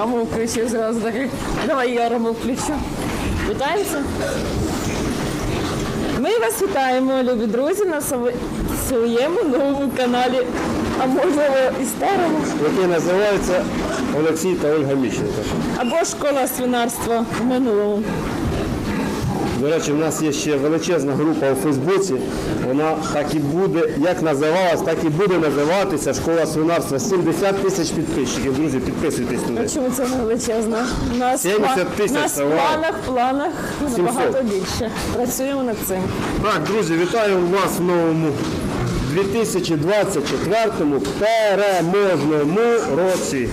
програму включив зразу так. Давай я раму включу. Вітаємося. Ми вас вітаємо, любі друзі, на своєму новому каналі, а можливо і старому, який називається Олексій та Ольга Міщенко. або школа свинарства в минулому. До речі, в нас є ще величезна група у Фейсбуці. Вона так і буде, як називалась, так і буде називатися Школа свинарства. 70 тисяч підписчиків. Друзі, підписуйтесь туди. Чому це величезно? У нас, 70 тисяч, у нас в планах, в планах 700. набагато більше. Працюємо над цим. Так, друзі, вітаю вас в новому 2024 переможному році.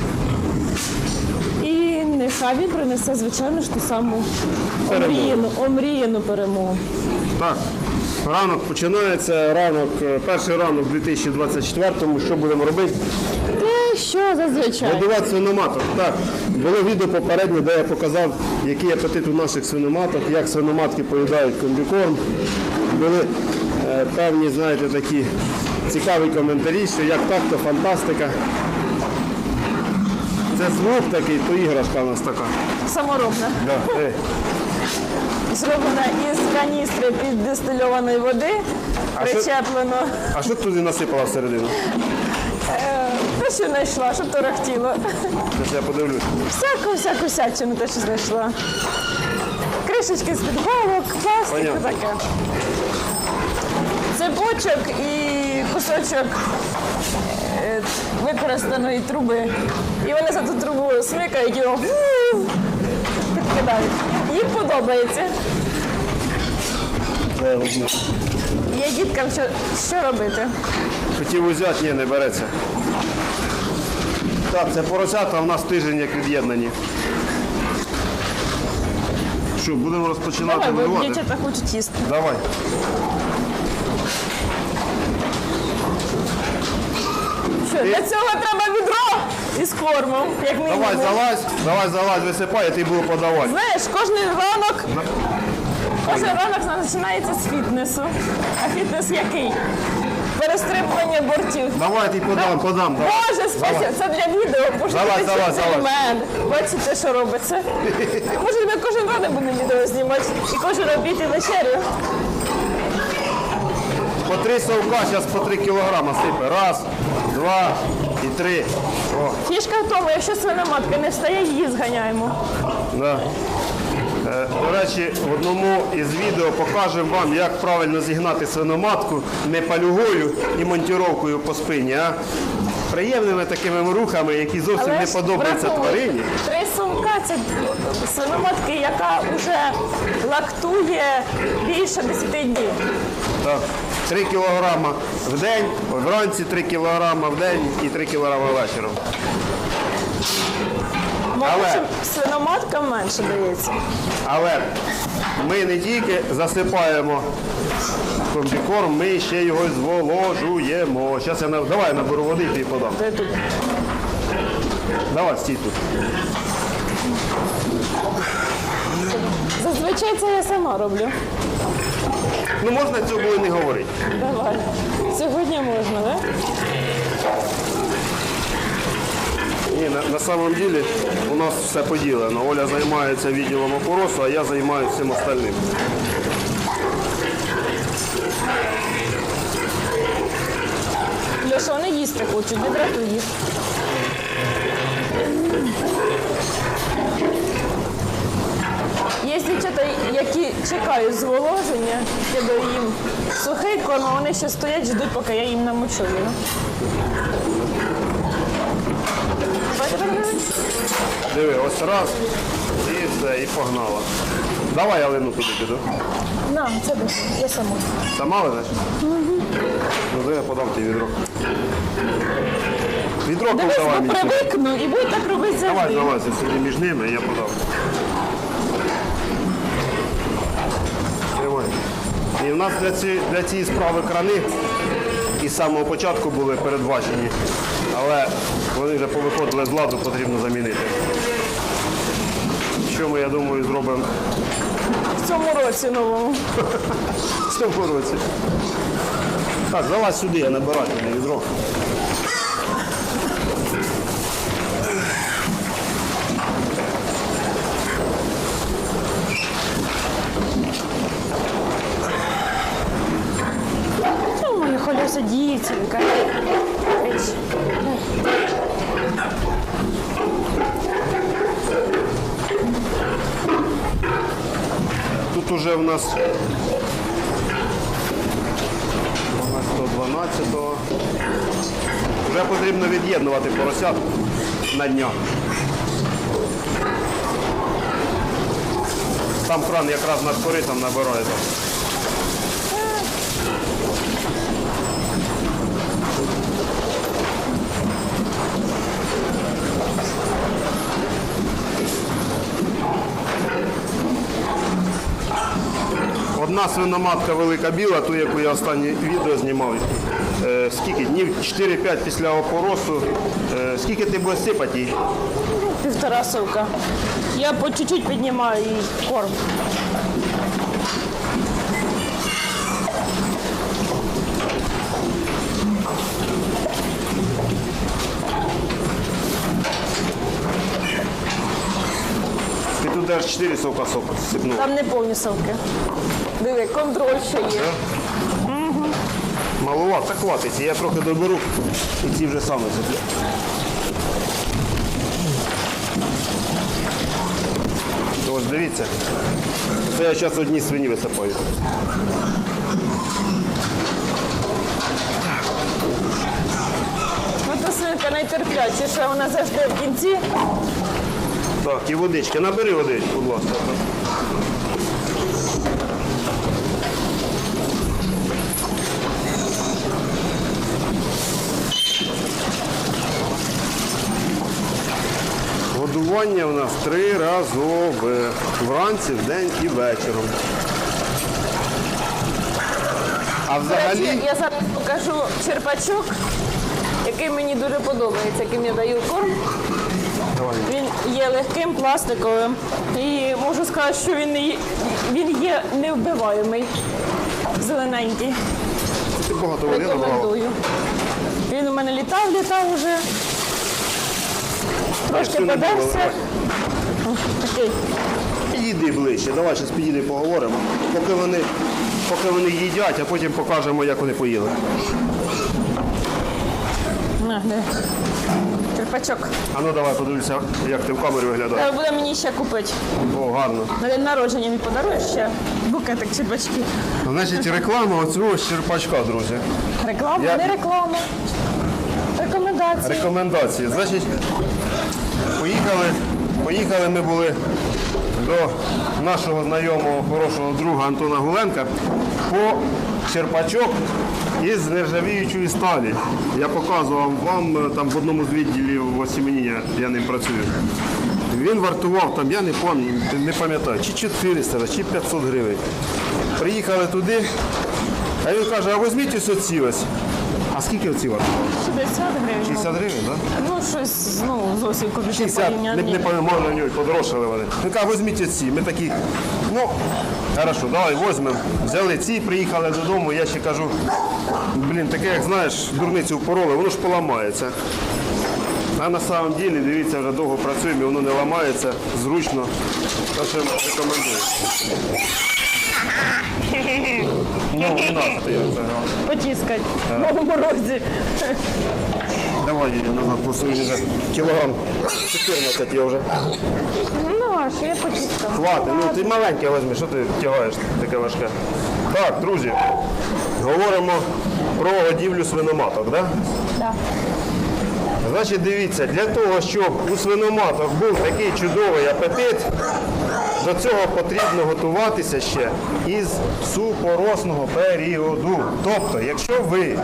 І нехай він принесе, звичайно ж, ту саму Перемогу. омріяну, омріяну перемогу. Так, ранок починається, ранок, е, перший ранок в 2024-му. Що будемо робити? Те, що зазвичай. Годувати свиноматок. Так, було відео попереднє, де я показав, який апетит у наших свиноматок, як свиноматки поїдають комбікорм. Були е, певні, знаєте, такі цікаві коментарі, що як так, то фантастика. Це звук такий, то іграшка у нас така. Саморобна. Да. Е, Зроблена із каністри під дистильованої води, А що- причеплено. А що туди насипала всередину? Е, те, що знайшла, що торохтіло. Зараз я подивлюсь. Всяку, всяку всячину те, що знайшла. Кришечки з підголок, пластик Понятно. таке. Цепочок і кусочок е, використаної труби. І вони за ту трубу смикають його підкидають. Їм подобається. Є діткам що, що робити. Хотів узяти, ні, не береться. Так, це поросята, а в нас тиждень як від'єднані. Що, будемо розпочинати Давай, бо дівчата хочуть їсти. Давай. Що, для цього треба відро із кормом, як мінімум. Давай, залазь, давай, залазь, висипай, я тобі буду подавати. Знаєш, кожен ранок, кожен ранок починається з фітнесу. А фітнес який? Перестрибування бортів. Давай, тобі подам, подам. Давай. Боже, спасибо, це для відео, пошли залазь, це залазь. Бачите, що робиться. Може, ми кожен ранок будемо відео знімати і кожен обід і вечерю. По три совка, зараз по три кілограма сипе. Раз, два і три. О, Фішка в тому, якщо свиноматка не встає, її зганяємо. да. Е, До речі, в одному із відео покажемо вам, як правильно зігнати свиноматку не палюгою і монтіровкою по спині, а приємними такими рухами, які зовсім не подобаються враховуйте, тварині. Три сумка це свиноматки, яка вже лактує більше 10 днів. Так. 3 кілограма в день, вранці 3 кілограма в день і 3 кілограма вечором. Молодшим свиноматкам менше дається. Але ми не тільки засипаємо комбікорм, ми ще його зволожуємо. Зараз я давай наберу води і подам. Де тут? Давай, стій тут. Зазвичай це я сама роблю. Ну можна цього було і не говорити. Давай. Сьогодні можна, так? Ні, на, на самом деле у нас все поділено. Оля займається відділом опоросу, а я займаюся всім остальним. Льоша, вони їсти хочуть, відратуй їх. Дівчата, які чекають зволоження, я даю їм сухий корм, а вони ще стоять, ждуть, поки я їм намочу його. Диви, ось раз і все, і погнала. Давай я лину туди піду. На, це буде, я сама. Сама линеш? Угу. Ну, я подам тобі відро. Відро Дивись, давай бо мені. привикну і буду так робити Давай завжди. залазь сюди між ними, я подам. І в нас для, ці, для цієї справи крани із самого початку були передбачені, але вони вже повиходили з ладу, потрібно замінити. Що ми, я думаю, зробимо В цьому році новому. в цьому році. Так, залазь сюди, я набираю на відро. В нас 112-го. Вже потрібно від'єднувати поросят на днях. Там кран якраз над коритом набирає. Одна свиноматка велика біла, ту, яку я останнє відео знімав. Е, скільки? Днів 4-5 після опоросу. Е, скільки ти будеш сипати їй? Півтора сивка. Я по чуть-чуть піднімаю їй корм. Даєш 4 совка соку сипнув. Там не повні совки. Диви, контроль ще є. Маловато, так хватить. Я трохи доберу і ці вже саме сиплю. Ось дивіться. Це я зараз одні свині висипаю. Ну то свинка найтерплячіша, вона завжди в кінці. Так, і водички. Набери водички, будь ласка. Годування у нас триразове. Вранці, вдень і вечором. А До речі, взагалі, я зараз покажу черпачок, який мені дуже подобається, яким я даю корм. Він є легким, пластиковим. І можу сказати, що він, не є- він є невбиваємий. Зелененький. ти багато води. Рекомендую. Він у мене літав, літав уже. Трошки. О, Такий. Підійди ближче, давай зараз підійди поговоримо. Поки вони, поки вони їдять, а потім покажемо, як вони поїли. На, де. Черпачок. А ну давай подивлюся, як ти в камері виглядаєш. Треба буде мені ще купити. О, гарно. На день народження не подаруєш ще букетик черпачків. Значить, реклама оцього щерпачка, друзі. Реклама, Я- не реклама. Рекомендації. Рекомендації. Значить, поїхали, поїхали ми були до нашого знайомого хорошого друга Антона Гуленка по черпачок із нержавіючої сталі. Я показував вам е, там в одному з відділів осіміння, я ним працюю. Він вартував там, я не пам'ятаю, не пам'ятаю, чи 400, чи 500 гривень. Приїхали туди, а він каже, а візьміть ось ці ось. А скільки оці вартували? 60 гривень. 60 гривень, так? Ну, щось, ну, зовсім копійки 50, не, порівняння. не на нього подорожчали вони. Він каже, візьміть ці. Ми такі, ну, хорошо, давай візьмемо. Взяли ці, приїхали додому, я ще кажу, блін, таке, як знаєш, дурницю впороли, воно ж поламається. А на самом деле, дивіться, вже довго працюємо, і воно не ламається, зручно. Так що рекомендую. Ну, надо, ти це. Потіскать в морозі. Давай її назад, просто вже кілограм 14 я вже. Ну, а що я потіскала? Хвати, ну ти маленьке візьми, що ти тягаєш таке важке. Так, друзі, говоримо про годівлю свиноматок, да? Да. Значить, дивіться, для того, щоб у свиноматок був такий чудовий апетит, до цього потрібно готуватися ще із супоросного періоду. Тобто, якщо ви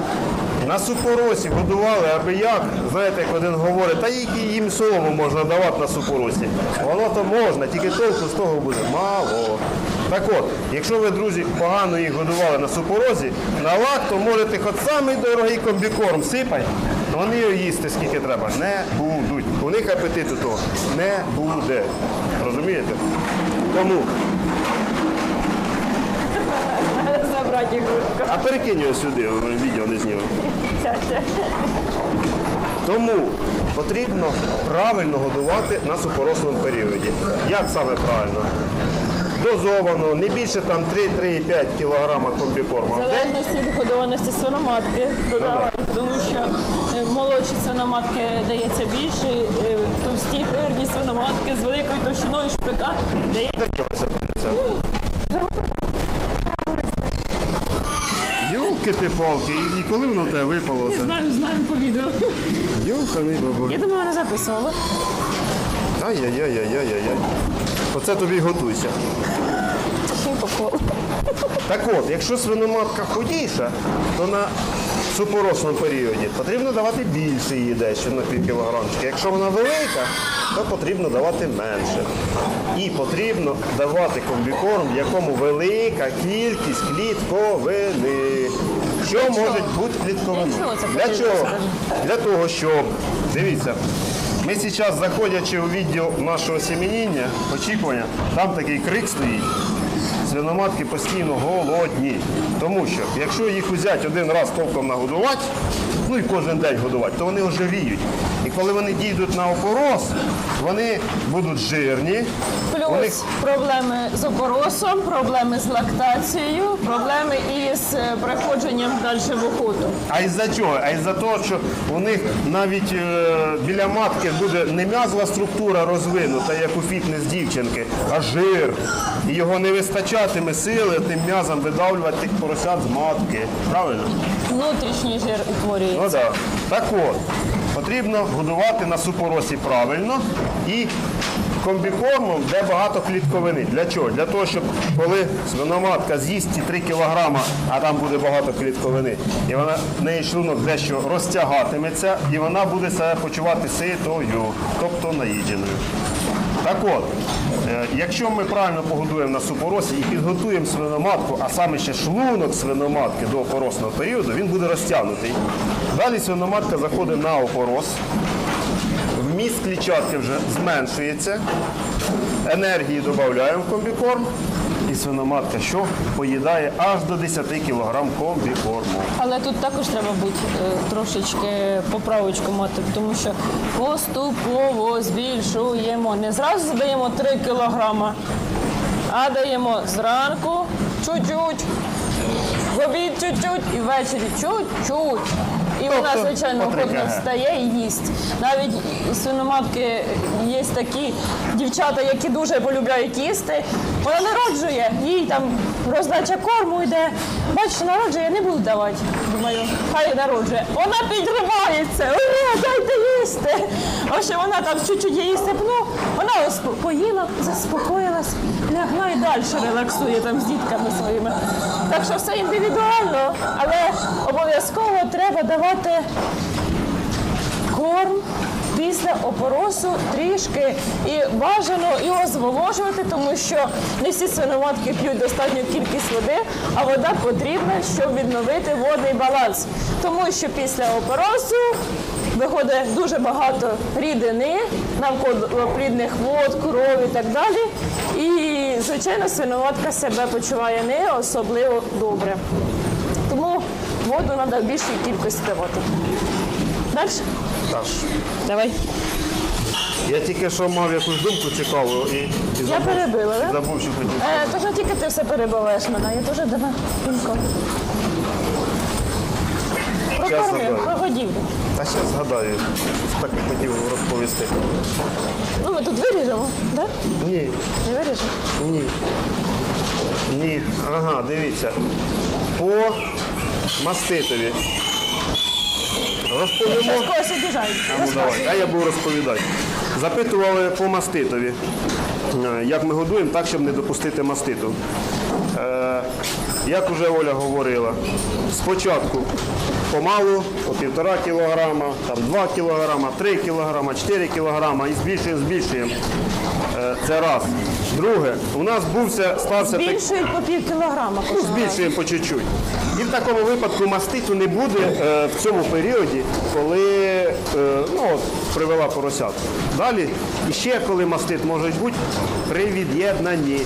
на супоросі годували аби як, знаєте, як один говорить, та які їм солому можна давати на супоросі. Воно то можна, тільки толку з того буде мало. Так от, якщо ви, друзі, погано їх годували на супорозі, на лак, то можете хоч самий дорогий комбікорм сипай, вони його їсти скільки треба не будуть. У них апетиту того не буде. Розумієте? Тому, а перекинь його сюди, відео не знімемо. Тому потрібно правильно годувати на супорослому періоді. Як саме правильно? Дозовано, не більше там 3-3,5 кг комбікорму. В день. залежності від годованості свиноматки тому що е, молодші свиноматки дається більше, е, товсті жирні свиноматки з великою товщиною шпика дається. Юлки ти палки, і, і коли воно в тебе випало? Це? Знаю, знаю по відео. Юлканий бабу. Я думаю, не записувала. Ай-яй-яй-яй-яй-яй. Оце тобі готуйся. Так от, якщо свиноматка худіша, то на супоросному періоді потрібно давати більше її дещо на пів кілограмчика. Якщо вона велика, то потрібно давати менше. І потрібно давати комбікорм, в якому велика кількість клітковини. Що може бути клітковиною? Для чого? Для того, щоб, дивіться, ми зараз, заходячи у відділ нашого сім'яніння, очікування, там такий крик стоїть. Свиноматки постійно голодні. Тому що, якщо їх взяти один раз толком нагодувати, ну і кожен день годувати, то вони ожиріють. Коли вони дійдуть на опороз, вони будуть жирні. Плюс проблеми з опоросом, проблеми з лактацією, проблеми із е, приходженням далі в охоту. А із-за чого? А із-за того, що у них навіть е, біля матки буде не м'язова структура розвинута, як у фітнес дівчинки, а жир. І його не вистачатиме сили тим м'язом видавлювати тих поросят з матки. Правильно? Внутрішній жир утворюється. Ну так. Так от, потрібно годувати на супоросі правильно і комбікормом, де багато клітковини. Для чого? Для того, щоб коли свиноматка з'їсть ці 3 кілограма, а там буде багато клітковини, і вона в неї шлунок дещо розтягатиметься, і вона буде себе почувати ситою, тобто наїдженою. Так от, е, якщо ми правильно погодуємо на супоросі і підготуємо свиноматку, а саме ще шлунок свиноматки до опоросного періоду, він буде розтягнутий. Далі свиноматка заходить на опорос, вміст клітчатки вже зменшується, енергії додаємо в комбікорм, і свиноматка що поїдає аж до 10 кг комбікорму. Але тут також треба бути е, трошечки поправочку мати, тому що поступово збільшуємо. Не зразу даємо 3 кілограма, а даємо зранку чуть-чуть, в обід чуть-чуть і ввечері чуть-чуть. І вона, Тобто звичайно, охотно встає і їсть. Навіть свиноматки є такі дівчата, які дуже полюбляють їсти. Вона народжує, їй там роздача корму йде. Бачиш, народжує, не буду давати. Думаю, хай народжує. Вона підривається, «О, дайте їсти. А що вона там чуть-чуть її степну, вона поїла, заспокоїлась, лягла і далі релаксує там з дітками своїми. Так що все індивідуально, але обов'язково треба давати корм після опоросу трішки і бажано його зволожувати, тому що не всі свиноматки п'ють достатню кількість води, а вода потрібна, щоб відновити водний баланс. Тому що після опоросу виходить дуже багато рідини навколо плідних вод, кров і так далі. І, звичайно, свиноматка себе почуває не особливо добре. Тому воду треба в більшій кількості давати. Далі? Так. Давай. Я тільки що мав якусь думку цікаву і, і Я забув, перебила, так? забув, що хотів. Е, то ж не тільки ти все перебиваєш мене, я теж давай думку. Про Щас кормлю, згадаю. про годівлю. А зараз згадаю, так і хотів розповісти. Ну ми тут виріжемо, так? Ні, Не виріжемо? ні. Ні. Ага, дивіться. По маститові. Розповімо. Когось обіжають. Ну, давай, а я буду розповідати. Запитували по маститові, е, як ми годуємо так, щоб не допустити маститу. Е, як вже Оля говорила, спочатку помалу, по півтора кілограма, там 2 кілограма, 3 кілограма, 4 кілограма і збільшуємо, збільшуємо. Е, це раз. Друге, у нас бувся, стався такий. Збільшують по пів кілограма. Ну, збільшуємо по чуть-чуть. І в такому випадку маститу не буде е, в цьому періоді, коли е, ну, от, привела поросят. Далі, і ще коли мастит може бути при від'єднанні.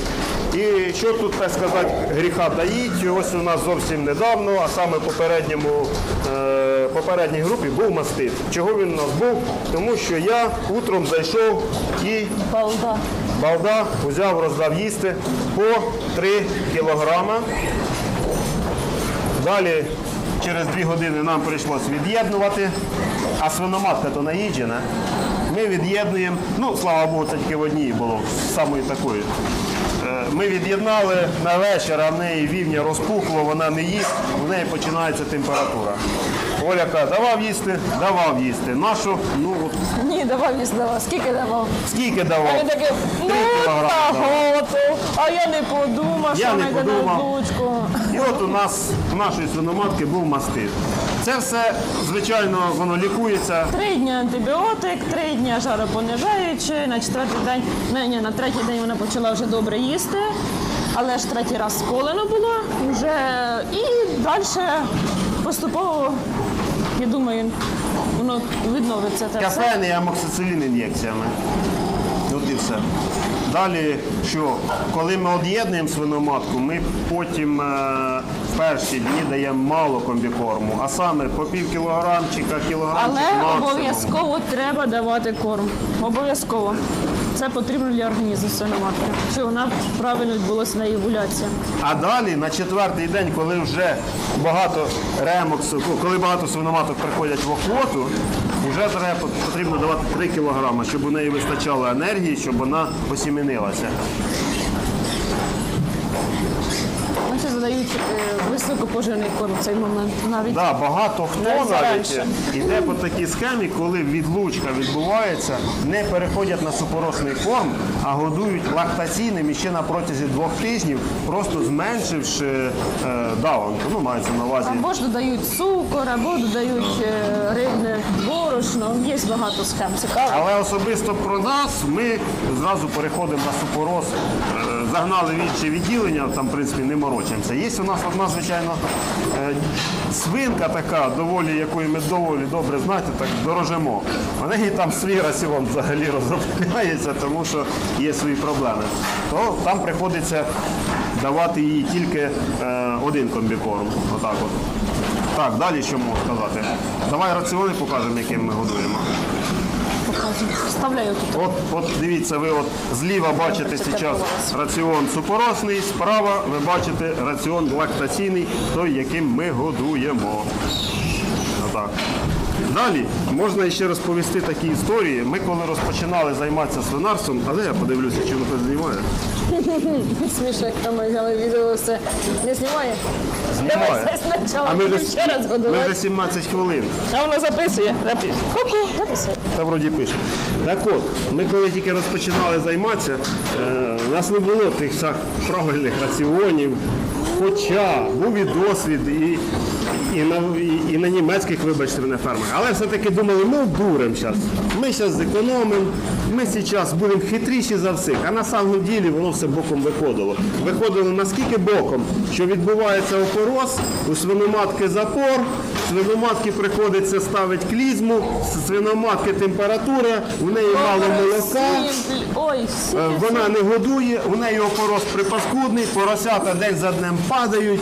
І що тут, так сказати, гріха таїть, ось у нас зовсім недавно, а саме попередньому, е, попередній групі був мастит. Чого він у нас був? Тому що я утром зайшов і Балда. Балда взяв, роздав їсти по 3 кілограма. Далі через 2 години нам прийшлось від'єднувати, а свиноматка то наїджена. Ми від'єднуємо, ну слава Богу, це тільки в одній було, самої такої. Е, Ми від'єднали на вечір, а в неї вівня розпухло, вона не їсть, в неї починається температура. Оля каже, давав їсти, давав їсти. Нашу, ну от Ні, давав їсти, давав. Скільки давав? скільки А давав? він такий, ну кілограми багато, а я не подумав, Я що не знайде подумав. лучку. І от у нас у нашої свиноматки був мастит. Це все, звичайно, воно лікується. Три дні антибіотик, три дні жаропонижаючи, на четвертий день, не, ні, на третій день вона почала вже добре їсти, але ж третій раз сколено було вже і далі поступово, я думаю, воно відновиться це все. Кафейний амоксицилін ін'єкціями. От і все. Далі, що коли ми об'єднуємо свиноматку, ми потім е, в перші дні даємо мало комбікорму, а саме по пів кілограмчика, кілограмчик Але максимум. обов'язково треба давати корм. Обов'язково. Це потрібно для організму свиноматки, щоб вона правильно відбулася на евуляція. А далі на четвертий день, коли вже багато ремоксу, коли багато свиноматок приходять в охоту, вже треба потрібно давати 3 кілограми, щоб у неї вистачало енергії, щоб вона посіменилася. Значить, задають е, високопожирний корм в цей момент. Навіть Да, багато хто Навіть навіть раніше. по такій схемі, коли відлучка відбувається, не переходять на супоросний корм, а годують лактаційним і ще на протязі двох тижнів, просто зменшивши е, даунку. Ну, мається на увазі. або ж додають цукор, або додають е, рибне борошно. Є багато схем. Цікаво. Але особисто про нас ми зразу переходимо на супороз, е, загнали в інше відділення, там в принципі не морочимося. Є у нас одна, звичайно, е, свинка така, доволі якою ми доволі добре знаєте, так дорожимо. У неї там свій раціон взагалі розробляється, тому що є свої проблеми. То там приходиться давати їй тільки е, один комбікорм. Отак от. Так, далі що можу сказати? Давай раціони покажемо, яким ми годуємо. Вставляю тут. От, от дивіться, ви от зліва бачите зараз раціон супоросний, справа ви бачите раціон лактаційний, той, яким ми годуємо. Далі можна ще розповісти такі історії. Ми коли розпочинали займатися свинарством, але я подивлюся, чи воно це знімає. Смішно, як там відео, все не знімає. Знімає. А ми вже, ще раз ми вже 17 хвилин. А воно записує. Записує. Ку-ку, записує. Та вроді пише. Так от, ми коли тільки розпочинали займатися, е, у нас не було тих всіх правильних раціонів. Хоча був і досвід, і, і, на, і, і на німецьких, вибачте мене, фермах. Але все-таки думали, ми обдуримо зараз. Ми зараз зекономимо, ми зараз будемо хитріші за всіх. А на самом ділі воно все боком виходило. Виходило наскільки боком, що відбувається опороз, у свиноматки запор, свиноматки приходиться ставити клізму, свиноматки температура, у неї мало молока. Е. Вона не годує, у неї опорос припаскудний, поросята день за днем падають.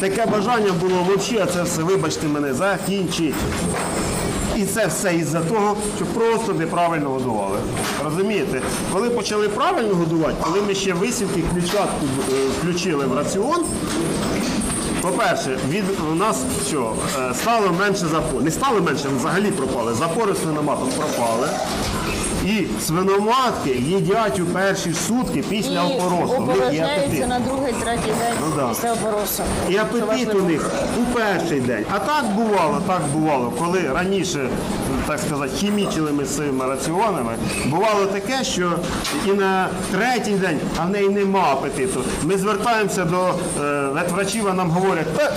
Таке бажання було взагалі це все, вибачте мене, закінчити. І це все із-за того, що просто неправильно годували. Розумієте? Коли почали правильно годувати, коли ми ще висівки ключатку е, включили в раціон, по-перше, від у нас що е, стало менше запор. Не стало менше, взагалі пропали. Запори свиноматок пропали. І свиноматки їдять у перші сутки після опоросу. У них є апетит. на другий, третій день Ну да. після опоросу. І апетит у них у перший день. А так бувало, так бувало, коли раніше, так сказати, хімічили ми з цими раціонами, бувало таке, що і на третій день, а в неї нема апетиту. Ми звертаємося до е, ветврачів, а нам говорять, «Та,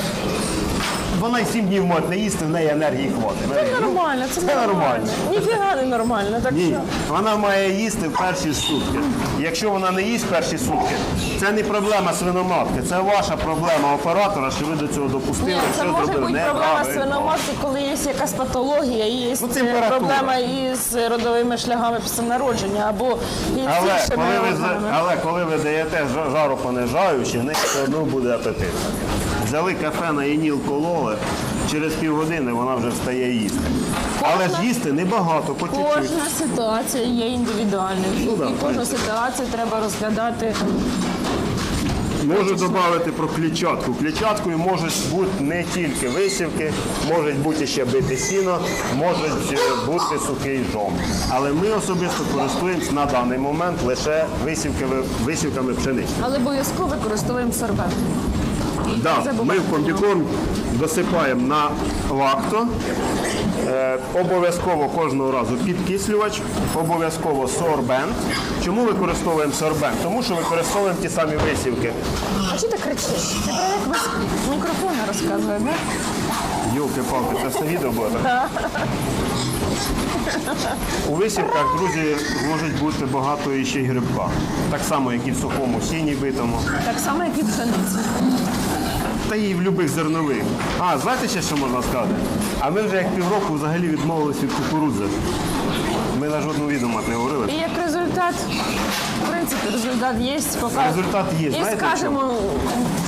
вона й сім днів може не їсти, в неї енергії хватить. Це «Ну, нормально, це, це нормально. Ніфіга не нормально, так Ні, що. вона має їсти в перші сутки. Якщо вона не їсть в перші сутки, це не проблема свиноматки, це ваша проблема оператора, що ви до цього допустили. Ні, це що може зробили бути проблема свиноматки, коли є якась патологія, є Ну, температура. проблема із родовими шляхами після народження, або із Але іншими коли, ви, за- органами. але коли ви даєте жа- жаропонижаючі, в них все одно буде апетит. Взяли кафе на ініл кололи, через півгодини вона вже встає їсти. Але ж їсти небагато, по чуть-чуть. Кожна ситуація є індивідуальною. Ну да, і кожну ситуацію треба розглядати. Можу додати про клітчатку. Клітчаткою можуть бути не тільки висівки, можуть бути ще бити сіно, можуть е, бути сухий жом. Але ми особисто користуємось на даний момент лише висівками, висівками пшениці. Але обов'язково використовуємо сорбет. Да, ми в комбікорм досипаємо на лакто. Е, обов'язково кожного разу підкислювач, обов'язково сорбент. Чому використовуємо сорбент? Тому що використовуємо ті самі висівки. А чи ти кричиш? Ти про як без мікрофона розказує, не? Йолки-палки, це все відео було так? У висівках, друзі, може бути багато і ще й грибка. Так само, як і в сухому сіні битому, Так само, як і пшениця. та і в будь-яких зернових. А, знаєте ще, що можна сказати? А ми вже як півроку взагалі відмовилися від кукурудзи. Ми на жодну відомат не говорили. І як результат, в принципі, результат є, поки... Результат є, І знаєте, скажемо,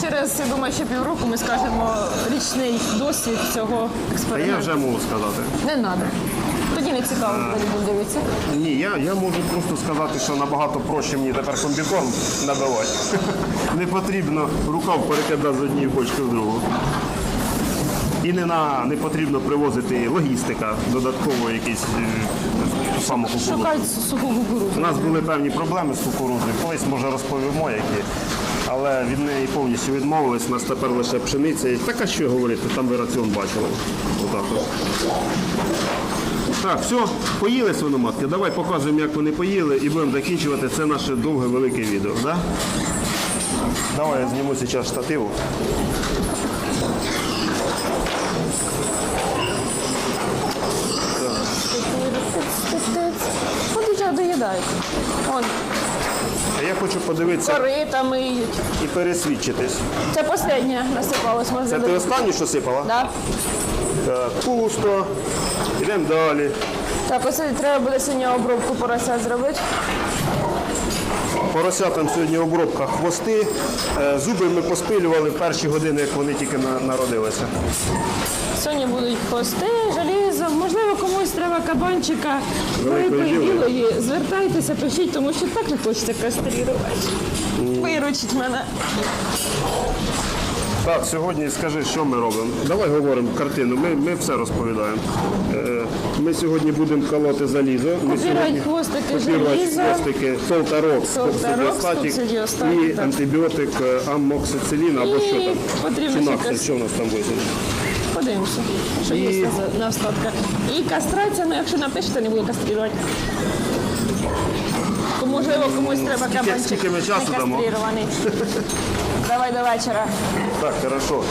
через, я думаю, ще півроку ми скажемо річний досвід цього Та я експерименту. вже можу сказати. Не треба. Тоді не цікаво, коли люди дивиться. Ні, я, я можу просто сказати, що набагато проще мені тепер комбікорм надавати. Не потрібно рукав перекидати з однієї бочки в другу. І не, на, не потрібно привозити логістика, додатково якісь е, ту саму кукурудзу. Шукають суху кукурудзу. У нас були певні проблеми з кукурудзою, колись може розповімо які. Але від неї повністю відмовились, у нас тепер лише пшениця. І така що говорити, там ви раціон бачили. Отак от. Так, все, поїли свиноматки. Давай показуємо, як вони поїли, і будемо закінчувати це наше довге велике відео. Да? Давай я зніму зараз штативу. Доїдають. Вон, А я хочу подивитися корита миють. і пересвідчитись. Це останнє насипалось. Можна Це ти додати. останнє, що сипала? Да. Так, пусто. Йдемо далі. Так, ось треба буде сьогодні обробку порося зробити. Поросятам сьогодні обробка хвости. Е, Зуби ми поспилювали в перші години, як вони тільки народилися. Сьогодні будуть хвости, желізо. Можливо, комусь треба кабанчика Великої білої. Звертайтеся, пишіть, тому що так не хочеться кастрирувати. Виручить мене. Так, сьогодні скажи, що ми робимо. Давай говоримо картину. Ми, ми все розповідаємо. Е, Ми сьогодні будемо колоти залізо. Ми хвостики хвостики Солтарок, і так. антибіотик е, аммоксицилін або І що там. потрібно Чи ще що у нас там висить. Подивимося, що І- є на, на остатках. І кастрація, ну якщо напишете, не буду каструвати. Можливо, комусь треба кабанчик скільки ми часу дамо? кастрирований. Давай до вечора. Так, хорошо.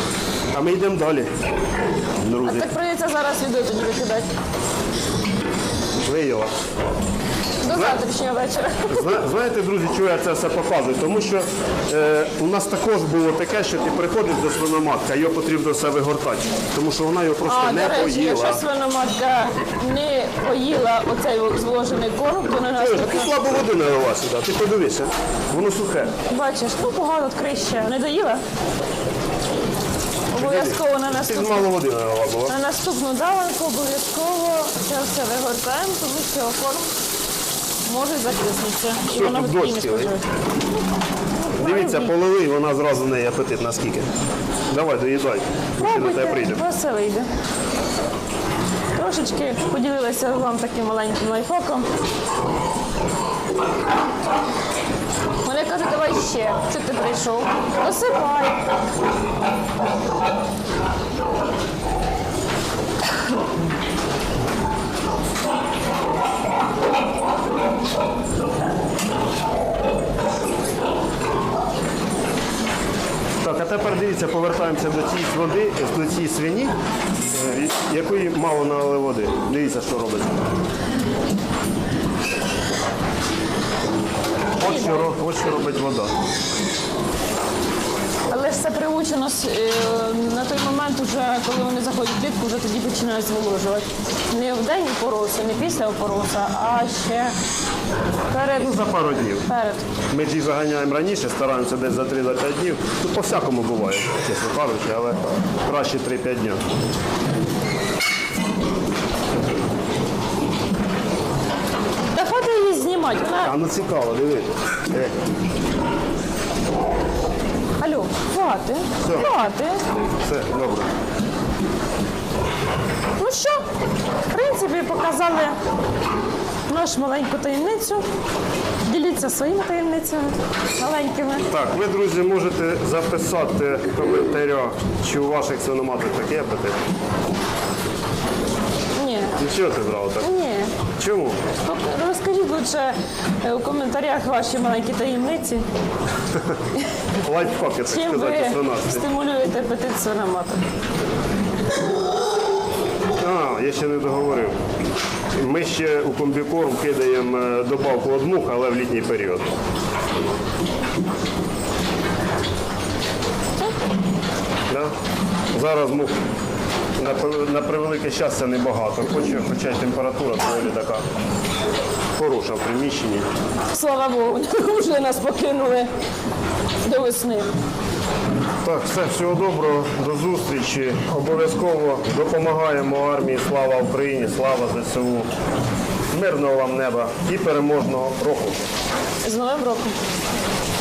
А ми йдемо далі. А Друзі, так прийдеться зараз відео тоді викидати. виїла. До завтрашнього вечора. Зна- Знаєте, друзі, чого я це все показую? Тому що е, у нас також було таке, що ти приходиш до свиноматка, його потрібно все вигортати, тому що вона його просто А, не до речі, якщо поїла. свиноматка не поїла оцей зволожений корм, то на нас таку слабу води налила сюди, ти подивися, воно сухе. бачиш, ну погано крища. Не доїла? Обов'язково на Ти наступну. мало води налила. На наступну даванку обов'язково це все вигортаємо, тому що корм може закиснутися. І Що, воно тут не дощ цілий? Дивіться, полили, і вона зразу в неї апетит наскільки. Давай, доїдай. Ще до тебе все вийде. Трошечки поділилася вам таким маленьким лайфхаком. Вони кажуть, давай ще. Що ти прийшов? Досипай. А тепер дивіться, повертаємося до цієї води, до цієї свині, е, якої мало налили води. Дивіться, що робиться. От що, що робить вода. Це приучено е, на той момент, уже, коли вони заходять в клітку, вже тоді починають зволожувати. Не в день опоросу, не після опороса, а ще перед. Ну, за пару днів. перед. Ми їх заганяємо раніше, стараємося десь за 3-5 днів. Ну, по-всякому буває, чесно кажучи, але краще 3-5 днів. Та фото її знімати. Вона... А ну цікаво, дивись. Хвати, Все. хвати. все, добре. Ну що, в принципі, показали нашу маленьку таємницю. Діліться своїми таємницями маленькими. Так, ви, друзі, можете записати в коментарях, чи у ваших свиноматок таке апетит. Ні, Нічого ти зразу так? ні. Чому? Розкажіть лучше е, у коментарях ваші маленькі таємниці, Лайфхаки, так чим сказати, ви стимулюєте апетит свиноматок. А, я ще не договорив. Ми ще у комбікорм кидаємо е, добавку від мух, але в літній період. Да? Зараз мух на, пе- на превелике щастя небагато, хоча, хоча й температура доволі така хороша в приміщенні. Слава Богу, вже нас покинули до весни. Так, все, всього доброго, до зустрічі. Обов'язково допомагаємо армії. Слава Україні, слава ЗСУ. Мирного вам неба і переможного року. З Новим роком.